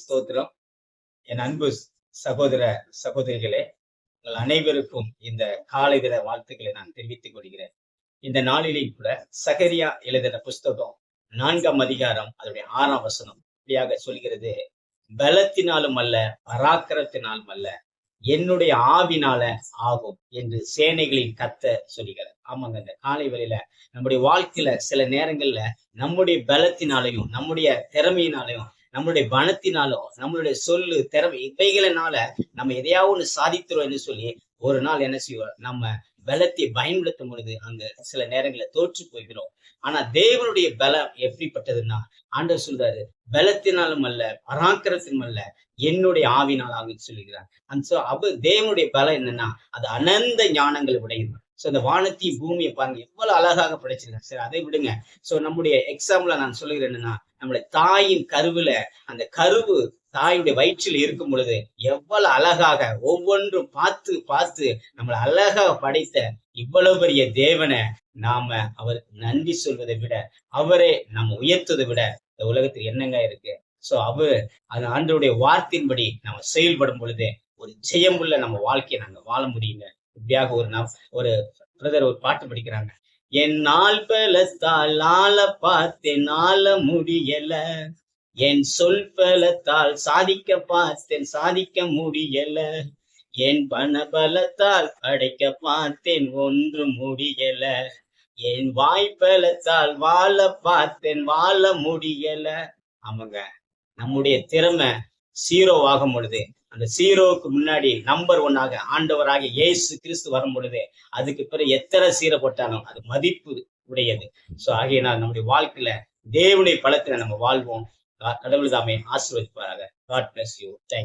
ஸ்தோத்திரம். என் அன்பு சகோதர சகோதரிகளே உங்கள் அனைவருக்கும் இந்த காலை தின வாழ்த்துக்களை நான் தெரிவித்துக் கொள்கிறேன். இந்த நாளிலே கூட சகரியா எழுதின புஸ்தகம் நான்காம் அதிகாரம் அதனுடைய ஆறாம் வசனம் இப்படியாக சொல்கிறது. பலத்தினாலும் அல்ல பராக்கிரத்தினாலும் அல்ல என்னுடைய ஆவினால ஆகும் என்று சேனைகளின் கத்த சொல்லுகிறார் ஆமாங்க இந்த காலை வேளையில நம்முடைய வாழ்க்கையில சில நேரங்கள்ல நம்முடைய பலத்தினாலையும் நம்முடைய திறமையினாலையும் நம்மளுடைய பணத்தினாலோ நம்மளுடைய சொல்லு திறமை இவைகளினால நம்ம எதையாவது ஒண்ணு சாதித்துறோம் என்று சொல்லி ஒரு நாள் என்ன செய்வோம்? நம்ம பலத்தை பயன்படுத்தும் பொழுது அங்க சில நேரங்களில் தோற்று போகிறோம். ஆனா தேவனுடைய பலம் எப்படிப்பட்டதுன்னா ஆண்டவர் சொல்றாரு பலத்தினாலும் அல்ல பராக்கிரத்திலும் அல்ல என்னுடைய ஆவினால் ஆகுன்னு சொல்லுகிறார். அந்த சோ அவ தேவனுடைய பலம் என்னன்னா அது அனந்த ஞானங்கள் உடையது. சோ இந்த வானத்தையும் பூமியை பாருங்க எவ்வளவு அழகாக படைச்சிருக்காங்க. சரி அதை விடுங்க. சோ நம்முடைய எக்ஸாம்பிள நான் சொல்லுகிறேன் என்னன்னா நம்முடைய தாயின் கருவுல அந்த கருவு தாயுடைய வயிற்றில் இருக்கும் பொழுது எவ்வளவு அழகாக ஒவ்வொன்றும் பார்த்து பார்த்து நம்மளை அழகாக படைத்த இவ்வளவு பெரிய தேவனை நாம அவருக்கு நன்றி சொல்வதை விட அவரே நம்ம உயர்த்ததை விட இந்த உலகத்தில் என்னங்க இருக்கு? சோ அவர் அந்த ஆண்டோடைய வார்த்தையின்படி நம்ம செயல்படும் பொழுது ஒரு ஜெயமுள்ள நம்ம வாழ்க்கையை நாங்க வாழ முடியுங்க. இப்படியாக ஒரு நம் ஒரு பிரதர் ஒரு பாட்டு படிக்கிறாங்க. என் நாள் பலத்தால் ஆள பார்த்தேன் ஆள முடியல. என் சொல் பலத்தால் சாதிக்க பார்த்தேன் சாதிக்க முடியல. என் பண பலத்தால் படைக்க பார்த்தேன் ஒன்று முடியல. என் வாய்ப்பலத்தால் வாழ பார்த்தேன் வாழ முடியல. ஆமாங்க. நம்முடைய திறமை சீரோவாகும் பொழுது அந்த சீரோவுக்கு முன்னாடி நம்பர் ஒன்னாக ஆண்டவராக இயேசு கிறிஸ்து வரும் பொழுது அதுக்கு பிறகு எத்தனை சீரை போட்டாலும் அது மதிப்பு உடையது. சோ ஆகையினால் நம்முடைய வாழ்க்கையில தேவனுடைய பலத்துல நம்ம வாழ்வோம். கடவுள் தாமே ஆசீர்வதிப்பாராக. God bless you thank